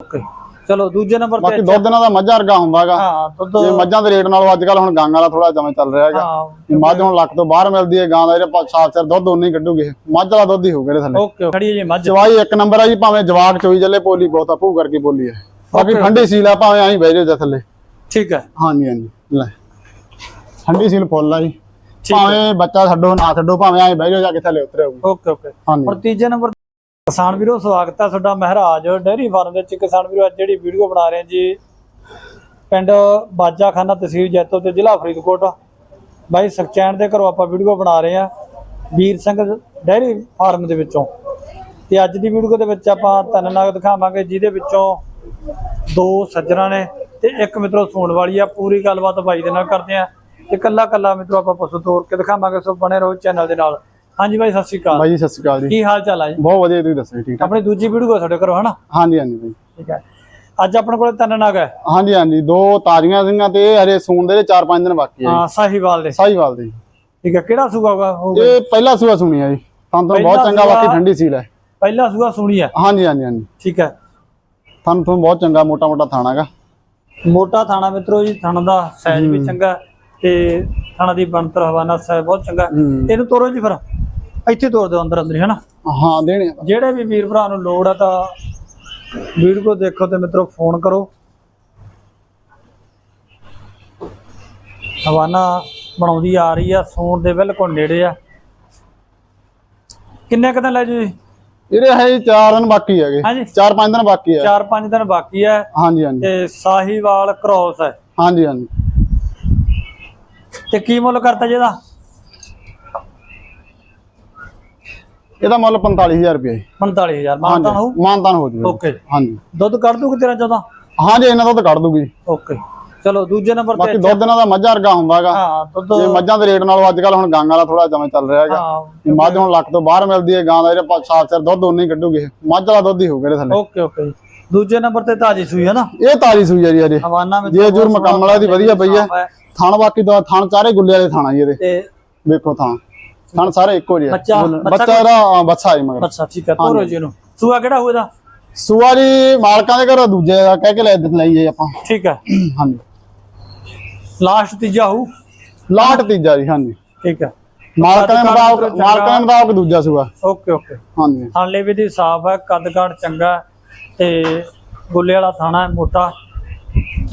Okay ਚਲੋ ਦੂਜੇ number ਬਾਕੀ ਤੇ ਦੁੱਧ ਇਹਨਾਂ ਦਾ ਮੱਝਾਂ ਵਰਗਾ ਹੁੰਦਾਗਾ ਹਾਂ ਦੁੱਧ ਇਹ ਮੱਝਾਂ ਦੇ ਰੇਟ ਨਾਲੋਂ ਅੱਜ ਕੱਲ ਹੁਣ ਗਾਂ ਵਾਲਾ ਥੋੜਾ ਜਮੇ ਚੱਲ ਰਿਹਾ ਹੈਗਾ। ਹਾਂ ਇਹ ਮੱਝ ਹੁਣ ਲੱਖ ਤੋਂ ਬਾਹਰ ਮਿਲਦੀ ਹੈ ਗਾਂ ਦਾ ਜਿਹੜਾ ਸਾਫ਼ ਸਿਰ ਦੁੱਧ ਉਨੀ ਕੱਢੂਗੇ। ਮੱਝ ਵਾਲਾ ਦੁੱਧ ਹੀ ਹੋਊਗਾ ਇਹਦੇ ਥੱਲੇ। ਓਕੇ ਖੜੀ ਹੈ ਜੀ ਮੱਝ। ਚਵਾਈ ਇੱਕ ਨੰਬਰ ਆ ਜੀ ਭਾਵੇਂ ਜਵਾਕ ਚੋਈ ਚੱਲੇ ਪੋਲੀ ਬਹੁਤ ਆਪੂ ਕਰਕੇ ਬੋਲੀ ਹੈ। ਬਾਕੀ ਠੰਡੀ ਸੀਲ ਆ ਭਾਵੇਂ ਐਂ ਬਹਿ ਜਾਓ ਜਾ ਥੱਲੇ। ਠੀਕ ਹੈ। ਹਾਂਜੀ ਹਾਂਜੀ ਲੈ। ਠੰਡੀ ਸੀਲ ਫੁੱਲ ਆ ਜੀ। ਭਾਵੇਂ ਬੱਚਾ ਛੱਡੋ ਨਾ ਛੱਡੋ ਭਾਵੇਂ ਐਂ ਬਹਿ ਜਾਓ ਜਾ ਕੇ ਥੱਲੇ ਉਤਰੇ ਹੋਊਗੀ। ਓਕੇ ਓਕੇ ਹੁਣ ਤੀਜੇ ਨੰਬਰ ਕਿਸਾਨ ਵੀਰੋ, ਸਵਾਗਤ ਹੈ ਤੁਹਾਡਾ ਮਹਾਰਾਜ ਡੇਅਰੀ ਫਾਰਮ ਵਿੱਚ। ਕਿਸਾਨ ਵੀਰੋ, ਅੱਜ ਜਿਹੜੀ ਵੀਡੀਓ ਬਣਾ ਰਹੇ ਜੀ, ਪਿੰਡ ਬਾਜਾਖਾਨਾ ਤਹਿਸੀਲ ਜੈਤੋ ਤੇ ਜ਼ਿਲ੍ਹਾ ਫਰੀਦਕੋਟ। ਬਾਈ ਸਖਚੈਨ ਦੇ ਘਰੋਂ ਆਪਾਂ ਵੀਡੀਓ ਬਣਾ ਰਹੇ ਹਾਂ ਵੀਰ ਸਿੰਘ ਡੇਅਰੀ ਫਾਰਮ ਦੇ ਵਿੱਚੋਂ। ਤੇ ਅੱਜ ਦੀ ਵੀਡੀਓ ਦੇ ਵਿੱਚ ਆਪਾਂ ਤਿੰਨ ਨਾਗ ਦਿਖਾਵਾਂਗੇ, ਜਿਹਦੇ ਵਿੱਚੋਂ ਦੋ ਸੱਜਣਾ ਨੇ ਤੇ ਇੱਕ ਮਿੱਤਰੋ ਸੂਣ ਵਾਲੀ ਆ। ਪੂਰੀ ਗੱਲਬਾਤ ਬਾਈ ਦੇ ਨਾਲ ਕਰਦੇ ਆ ਤੇ ਕੱਲਾ ਕੱਲਾ ਮਿੱਤਰੋ ਆਪਾਂ ਪਸ਼ੂ ਤੋੜ ਕੇ ਦਿਖਾਵਾਂਗੇ, ਸੋ ਬਣੇ ਰਹੋ ਚੈਨਲ ਦੇ ਨਾਲ। ਹਾਂਜੀ ਬਾਈ ਸਤਿ ਸ਼੍ਰੀ ਅਕਾਲ। ਬਾਈ ਜੀ ਸਤਿ ਸ਼੍ਰੀ ਅਕਾਲ ਜੀ। ਕੀ ਹਾਲ ਚਾਲ ਹੈ ਜੀ? ਬਹੁਤ ਵਧੀਆ ਤੁਸੀਂ ਦੱਸੋ ਠੀਕ ਠਾਕ? ਆਪਣੀ ਦੂਜੀ ਵੀਡੀਓ ਤੁਹਾਡੇ ਘਰੋਂ ਹਨਾ? ਹਾਂਜੀ ਹਾਂਜੀ ਬਾਈ ਠੀਕ ਹੈ। ਅੱਜ ਆਪਣੇ ਕੋਲ ਤਿੰਨ ਨਗ ਹੈ। ਹਾਂਜੀ ਹਾਂਜੀ ਦੋ ਤਾਜ਼ੀਆਂ ਸਿੰਘਾਂ ਤੇ ਹਰੇ ਸੂਣ ਦੇ 4-5 ਦਿਨ ਬਾਕੀ ਹੈ ਹਾਂ ਸਾਹੀਵਾਲ ਦੇ। ਸਾਹੀਵਾਲ ਦੇ। ਠੀਕ ਹੈ ਕਿਹੜਾ ਸੂਗਾ ਹੋਗਾ? ਇਹ ਪਹਿਲਾ ਸੂਆ ਸੁਣੀ ਆ ਜੀ। ਤੁਹਾਨੂੰ ਤਾਂ ਬਹੁਤ ਚੰਗਾ ਬਾਕੀ ਸੂਆ- ਠੰਡੀ ਸੀਲ ਹੈ। ਪਹਿਲਾ ਸੂਗਾ ਸੁਣੀ ਹੈ? ਹਾਂਜੀ ਹਾਂਜੀ ਹਾਂਜੀ। ਠੀਕ ਹੈ। ਤੁਹਾਨੂੰ ਤੁਹਾਨੂੰ ਬਹੁਤ ਚੰਗਾ ਮੋਟਾ ਮੋਟਾ ਥਾਣਾਗਾ ਮੋਟਾ ਥਾਣਾ ਮਿੱਤਰੋ ਜੀ ਥਣ ਦਾ ਸਾਈਜ਼ ਵੀ ਚੰਗਾ ਤੇ ਥਾਣਾ ਦੀ ਬਣਤਰ ਹਵਾਨਾ ਸਾਈਜ਼ ਬਹੁਤ ਚੰਗਾ। ਇਹਨੂੰ ਤੋਰੋ ਜੀ ਫਿਰ। ਇੱਥੇ ਤੋਰ ਦਿਓ ਅੰਦਰ ਅੰਦਰ ਹੀ ਹਨਾ? ਹਾਂ ਦੇਣੇ ਆ। ਜਿਹੜੇ ਵੀ ਵੀਰ ਭਰਾ ਨੂੰ ਲੋੜ ਆ ਤਾਂ ਵੀਡੀਓ ਦੇਖੋ ਤੇ ਮਿੱਤਰੋ ਫੋਨ ਕਰੋ। ਹਵਾਨਾ ਬਣਾਉਂਦੀ ਆ ਰਹੀ ਆ ਸੌਣ ਦੇ ਬਿਲਕੁਲ ਨੇੜੇ ਆ। ਕਿੰਨੇ ਕੁ ਦਿਨ ਲੈ ਜੀ ਇਹਦੇ ਹੈ ਜੀ ਚਾਰ ਦਿਨ ਬਾਕੀ ਹੈਗੇ। ਹਾਂਜੀ। ਚਾਰ ਪੰਜ ਦਿਨ ਬਾਕੀ ਹੈ 4-5 ਦਿਨ ਬਾਕੀ ਹੈ ਹਾਂਜੀ ਹਾਂਜੀ। ਤੇ ਸਾਹੀਵਾਲ ਕ੍ਰੋਸ ਹੈ ਹਾਂਜੀ ਹਾਂਜੀ। ਤੇ ਕੀ ਮੁੱਲ ਕਰਤਾ ਜੀ ਇਹਦਾ ਮੁੱਲ 45000 ਰੁਪਏ ਜੀ। 45000 ਮਾਨਤਾਨ ਹੋਊ? ਮਾਨਤਾਨ ਹੋ ਜੂਗਾ ਓਕੇ। ਹਾਂਜੀ। ਦੁੱਧ ਕੱਢ ਦੂਗੀ ਤੇਰਾ 14 ਹਾਂਜੀ ਇਹਨਾਂ ਦਾ ਤਾਂ ਕੱਢ ਦੂਗੀ ਜੀ। ਓਕੇ। ਚਲੋ ਦੂਜੇ ਨੰਬਰ ਤੇ ਬਾਕੀ ਦੁੱਧ ਇਹਨਾਂ ਦਾ ਮੱਝਾਂ ਵਰਗਾ ਹੁੰਦਾਗਾ। ਹਾਂ ਦੁੱਧ ਇਹ ਮੱਝਾਂ ਦੇ ਰੇਟ ਨਾਲੋਂ ਅੱਜ ਕੱਲ ਹੁਣ ਗਾਂ ਵਾਲਾ ਥੋੜਾ ਜਮੇ ਚੱਲ ਰਿਹਾ ਹੈਗਾ। ਹਾਂ ਮੱਝ ਹੁਣ ਲੱਖ ਤੋਂ ਬਾਹਰ ਮਿਲਦੀ ਹੈ ਗਾਂ ਦਾ ਜਿਹੜਾ ਸਾਫ਼ ਸਿਰ ਦੁੱਧ ਉਨੀ ਕੱਢੂਗੇ। ਮੱਝ ਵਾਲਾ ਦੁੱਧ ਹੀ ਹੋਊਗਾ ਇਹਦੇ ਥੱਲੇ। ਓਕੇ ਓਕੇ ਦੂਜੇ ਨੰਬਰ ਤੇ ਤਾਜੀ ਸੂਈ ਹੈ ਨਾ? ਇਹ ਤਾਜੀ ਸੂਈ ਆ ਜੀ ਹਜੇ। ਹਵਾਨਾ ਵਿੱਚ ਜੇ ਜੁਰ ਮੁਕੰਮਲ ਦੀ ਵਧੀਆ ਪਈ ਹੈ। ਥਣ ਬਾਕੀ ਦਾ ਥਣ ਚਾਰੇ ਗੁੱਲੇ ਵਾਲੇ ਥਾਣਾ ਜੀ ਇਹਦੇ। ਤੇ ਵੇਖੋ ਥਾਂ ਥਣ ਸਾਰੇ ਇੱਕੋ ਜਿਹੇ। ਬੱਚਾ- ਬੱਚਾ ਬੱਚਾ ਇਹਦਾ ਹਾਂ, ਬੱਚਾ ਹੈ ਮਗਰ। ਅੱਛਾ ਠੀਕ ਹੈ ਤੋਰੋ ਜੀ ਨੂੰ ਸੂਆ ਕਿਹੜਾ ਹੋਊਗਾ ਸੂਆ ਜੀ ਮਾਲਕਾਂ ਦੇ ਘਰੋਂ ਦੂਜੇ ਦਾ ਕਹਿ ਕੇ ਲੈ ਦਿੱਤ ਲਈ ਜੀ ਆਪਾਂ। ਠੀਕ ਹੈ ਹਾਂਜੀ। ਲਾਸਟ ਤੀਜਾ ਹੋਊ? ਲਾਟ ਤੀਜਾ ਜੀ ਹਾਂਜੀ। ਠੀਕ ਹੈ ਮਾਲਕਾਂ ਦੇ ਮੁਤਾਬਕ ਮਾਲਕਾਂ ਦੇ ਮੁਤਾਬਕ ਦੂਜਾ ਸੂਆ। Okay okay. ਹਾਂਜੀ। ਥਾਲੇ ਵੀ ਦੀ ਸਾਫ਼ ਹੈ ਕੱਦ ਕਾਠ ਚੰਗਾ ਹੈ ਤੇ ਗੁੱਲੇ ਵਾਲਾ ਥਾਣਾ ਹੈ ਮੋਟਾ।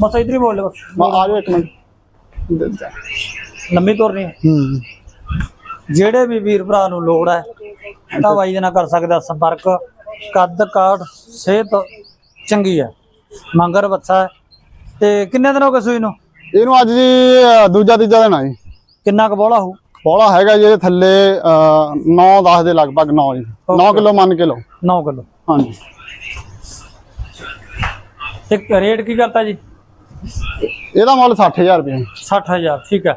ਬਸ ਇਧਰ ਹੀ ਬੋਲ ਲਓ ਮੈਂ ਆ ਜਾਓ ਇੱਕ ਮਿੰਟ। ਲੰਮੀ ਤੁਰਨੀ ਹੈ। ਹੂੰ। ਜਿਹੜੇ ਵੀ ਵੀਰ ਭਰਾ ਨੂੰ ਲੋੜ ਹੈ ਤਾਂ ਬਾਈ ਦੇ ਨਾਲ ਕਰ ਸਕਦਾ ਸੰਪਰਕ। ਕੱਦ ਕਾਠ ਸਿਹਤ ਚੰਗੀ ਹੈ। ਮੰਗਰ ਬੱਚਾ ਹੈ। ਤੇ ਕਿੰਨੇ ਦਿਨ ਹੋ ਗਏ ਸੂਈ ਨੂੰ? ਇਹਨੂੰ ਅੱਜ ਜੀ ਦੂਜਾ ਤੀਜਾ ਦਿਨ ਆ ਜੀ। ਕਿੰਨਾ ਕੁ ਬੋਲਾ ਹੋਊ? ਪੌਲਾ ਹੈਗਾ ਜੀ ਇਹਦੇ ਥੱਲੇ 9-10 ਦੇ ਲਗਭਗ 9 ਜੀ। 9 ਕਿਲੋ ਮੰਨ ਕੇ ਲਓ 9 ਕਿਲੋ। ਹਾਂਜੀ। ਤੇ ਰੇਟ ਕੀ ਕਰਤਾ ਜੀ? ਇਹਦਾ ਮੁੱਲ 60000 ਰੁਪਏ। 60000 ਠੀਕ ਹੈ।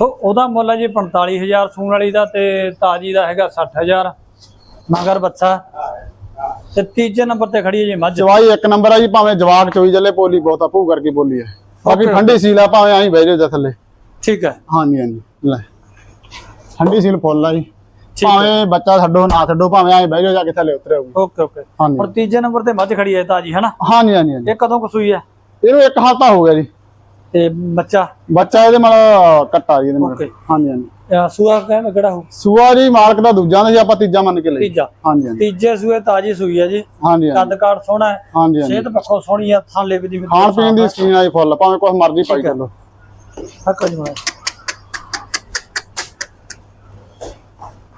ਸੋ ਉਹਦਾ ਮੁੱਲ ਹੈ ਜੀ 45000 ਸੂਣ ਵਾਲੀ ਦਾ ਤੇ ਤਾਜੀ ਦਾ ਹੈਗਾ 60000 ਮਗਰ ਬੱਚਾ। ਤੇ ਤੀਜੇ ਨੰਬਰ ਤੇ ਖੜੀ ਹੈ ਜੀ ਮੱਝ। ਜਵਾਈ ਇੱਕ ਨੰਬਰ ਆ ਜੀ ਭਾਵੇਂ ਜਵਾਕ ਚੋਈ ਚੱਲੇ ਪੋਲੀ ਬਹੁਤ ਆਪੂ ਕਰਕੇ ਬੋਲੀ ਹੈ। ਬਾਕੀ. ਠੰਡੀ ਸੀਲ ਆ ਭਾਵੇਂ ਐਂ ਬਹਿ ਜਾਓ ਜਾ ਥੱਲੇ। ਠੀਕ ਹੈ। ਹਾਂਜੀ ਹਾਂਜੀ ਲੈ। ਠੰਡੀ ਸੀਲ ਫੁੱਲ ਆ ਜੀ। ਭਾਵੇਂ ਬੱਚਾ ਛੱਡੋ ਨਾ ਛੱਡੋ ਭਾਵੇਂ ਐਂ ਬਹਿ ਜਾਓ ਜਾ ਕੇ ਥੱਲੇ ਉਤਰੇ ਓਕੇ ਓਕੇ ਹਾਂਜੀ। ਹੁਣ ਤੀਜੇ ਨੰਬਰ ਤੇ ਮੱਝ ਖੜੀ ਹੈ ਤਾਜੀ ਹੈ ਨਾ ਹਾਂਜੀ ਹਾਂਜੀ। ਇਹ ਕਦੋਂ ਕੁ ਸੂਈ ਹੈ? ਇਹਨੂੰ ਇੱਕ ਹਫ਼ਤਾ ਹੋ ਗਿਆ ਜੀ। ਤੇ ਬੱਚਾ? ਬੱਚਾ ਇਹਦੇ ਨਾਲ ਕੱਟਾ ਜੀ ਇਹਦੇ ਨਾਲ। Okay. ਹਾਂਜੀ ਹਾਂਜੀ। ਅਹ ਸੂਆ ਕਹਿੰਦਾ ਕਿਹੜਾ ਹੋ ਸੂਆ ਜੀ ਮਾਲਕ ਦਾ ਦੂਜਾ ਨੇ ਜੀ ਆਪਾਂ ਤੀਜਾ ਮੰਨ ਕੇ ਲਈ ਤੀਜਾ। ਹਾਂਜੀ ਹਾਂਜੀ। ਤੀਜੇ ਸੂਏ ਤਾਜੀ ਸੂਈ ਹੈ ਜੀ। ਹਾਂਜੀ ਹਾਂਜੀ। ਕੱਦ ਕਾਠ ਸੋਹਣਾ ਹੈ। ਹਾਂਜੀ ਹਾਂਜੀ। ਸਿਹਤ ਪੱਖੋਂ ਸੋਹਣੀ ਹੈ ਥਾਲੇ ਵੀ ਦੀ ਵੀ ਖਾਣ ਪੀਣ ਦੀ ਸਕੀਨ ਆਈ ਫੁੱਲ ਭਾਵੇਂ ਕੁਛ ਮਰਜ਼ੀ ਪਾਈ ਚੱਲੋ ਹੱਕ ਜੀ ਮਾੜਾ।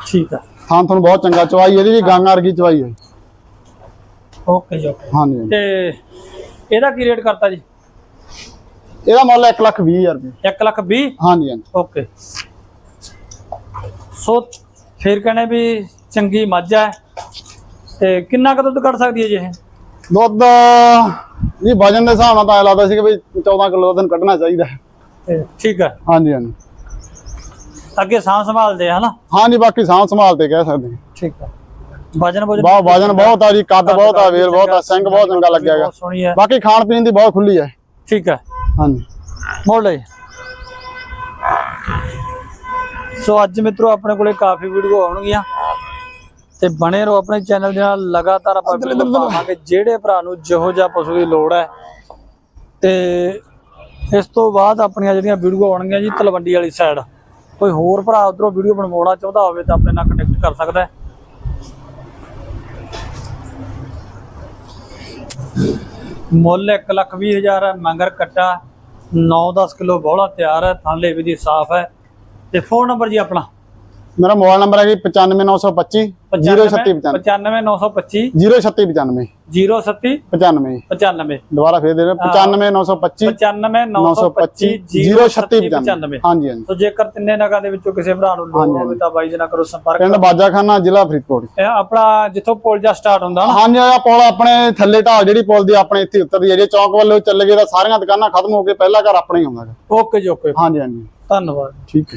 ਠੀਕ ਹੈ ਖਾਣ ਤੁਹਾਨੂੰ ਬਹੁਤ ਚੰਗਾ ਚਵਾਈ ਇਹਦੀ ਵੀ ਗਾਂਗਾ ਵਰਗੀ ਚਵਾਈ ਹੈ ਓਕੇ ਜੀ ਓਕੇ। ਹਾਂਜੀ ਹਾਂਜੀ। ਤੇ ਇਹਦਾ ਕੀ ਰੇਟ ਕਰਤਾ ਜੀ? ਇਹਦਾ ਮੁੱਲ 1 ਲੱਖ 20 ਹਜ਼ਾਰ ਰੁਪਏ। 1 ਲੱਖ 20 ਹਾਂਜੀ ਹਾਂਜੀ। ਓਕੇ। ਸੋ ਫਿਰ ਕਹਿੰਦੇ ਵੀ ਚੰਗੀ ਮੱਝ ਹੈ। ਤੇ ਕਿੰਨਾ ਕੁ ਦੁੱਧ ਕੱਢ ਸਕਦੀ ਹੈ ਜੀ ਇਹ? ਦੁੱਧ ਜੀ ਵਜਨ ਦੇ ਹਿਸਾਬ ਨਾਲ ਤਾਂ ਲੱਗਦਾ ਸੀ ਕਿ ਵੀ 14 ਕਿਲੋ ਦਾ ਦਿਨ ਕੱਢਣਾ ਚਾਹੀਦਾ। ਹੈ। ਤੇ ਠੀਕ ਹੈ। ਹਾਂਜੀ ਹਾਂਜੀ। ਅੱਗੇ ਸਾਂਭ ਸੰਭਾਲਦੇ ਆ ਹਨਾ? ਹਾਂਜੀ ਬਾਕੀ ਸਾਂਭ ਸੰਭਾਲ ਤੇ ਕਹਿ ਸਕਦੇ। ਹਾਂ। ਠੀਕ ਹੈ। ਵਜਨ ਵਜਨ ਬਹੁਤ ਵਜਨ ਬਹੁਤ ਆ ਜੀ ਕੱਦ ਬਹੁਤ ਆ ਵੇਲ ਬਹੁਤ ਆ ਸਿੰਘ ਬਹੁਤ ਚੰਗਾ ਲੱਗਿਆ ਹੈਗਾ। ਬਹੁਤ ਸੋਹਣੀ ਹੈ। ਬਾਕੀ ਖਾਣ ਪੀਣ ਦੀ ਬਹੁਤ ਖੁੱਲੀ ਹੈ। ਠੀਕ ਹੈ। ਹਾਂਜੀ। ਮੋੜ ਸੋ ਅੱਜ ਮਿੱਤਰੋ ਆਪਣੇ ਕੋਲੇ ਕਾਫੀ ਵੀਡੀਓ ਆਉਣਗੀਆਂ ਤੇ ਬਣੇ ਰਹੋ ਆਪਣੇ ਚੈਨਲ ਦੇ ਨਾਲ। ਲਗਾਤਾਰ ਆਪਾਂ ਵੀਡੀਓ ਪਾਵਾਂਗੇ। ਜਿਹੜੇ ਭਰਾ ਨੂੰ ਜਿਹੋ ਜਿਹਾ ਪਸ਼ੂ ਦੀ ਲੋੜ ਹੈ ਤੇ ਇਸ ਤੋਂ ਬਾਅਦ ਆਪਣੀਆਂ ਜਿਹੜੀਆਂ ਵੀਡੀਓ ਆਉਣਗੀਆਂ ਜੀ ਤਲਵੰਡੀ ਵਾਲੀ ਸਾਈਡ ਕੋਈ ਹੋਰ ਭਰਾ ਉਧਰੋਂ ਵੀਡੀਓ ਬਣਵਾਉਣਾ ਚਾਹੁੰਦਾ ਹੋਵੇ ਤਾਂ ਆਪਣੇ ਨਾਲ ਕਨੈਕਟ ਕਰ ਸਕਦਾ ਹੈ। ਮੁੱਲ 1 ਲੱਖ ਵੀਹ ਹਜ਼ਾਰ ਹੈ ਮੰਗਰ ਕੱਟਾ 9-10 ਕਿਲੋ ਬੋਲਾ ਤਿਆਰ ਹੈ ਥਾਲੇ ਵੀ ਦੀ ਸਾਫ਼ ਹੈ। ਤੇ ਫੋਨ ਨੰਬਰ ਜੀ ਆਪਣਾ? ਮੇਰਾ ਮੋਬਾਈਲ ਨੰਬਰ ਹੈ ਜੀ 95925 03695 95925 03695 07 95 95 ਦੁਬਾਰਾ ਫੇਰ ਦੇ ਰਿਹਾ 95925 95925 03695 ਹਾਂਜੀ ਹਾਂਜੀ। ਸੋ ਜੇਕਰ ਤਿੰਨੇ ਨਗਾਂ ਦੇ ਵਿੱਚੋਂ ਕਿਸੇ ਭਰਾ ਨੂੰ ਲੋੜ ਹੋਵੇ ਤਾਂ ਬਾਈ ਜੀ ਨਾਲ ਕਰੋ ਸੰਪਰਕ। ਪਿੰਡ ਬਾਜਾਖਾਨਾ ਜ਼ਿਲ੍ਹਾ ਫਰੀਦਕੋਟ। ਆਪਣਾ ਜਿੱਥੋਂ ਪੁਲ ਜਾ ਸਟਾਰਟ ਹੁੰਦਾ ਨਾ। ਹਾਂਜੀ ਆ ਪੁਲ ਆਪਣੇ ਥੱਲੇ ਢਾਲ ਜਿਹੜੀ ਪੁਲ ਦੀ ਆਪਣੇ ਇੱਥੇ ਉੱਤਰਦੀ ਹੈ ਜੇ ਚੌਂਕ ਵੱਲੋਂ ਚੱਲ ਗਏ ਤਾਂ ਸਾਰੀਆਂ ਦੁਕਾਨਾਂ ਖਤਮ ਹੋ ਕੇ ਪਹਿਲਾ ਘਰ ਆਪਣਾ ਹੀ ਹੁੰਦਾ। ਓਕੇ ਜੀ ਓਕੇ ਹਾਂਜੀ ਹਾਂਜੀ। ਧੰਨਵਾਦ। ਠੀਕ ਹੈ।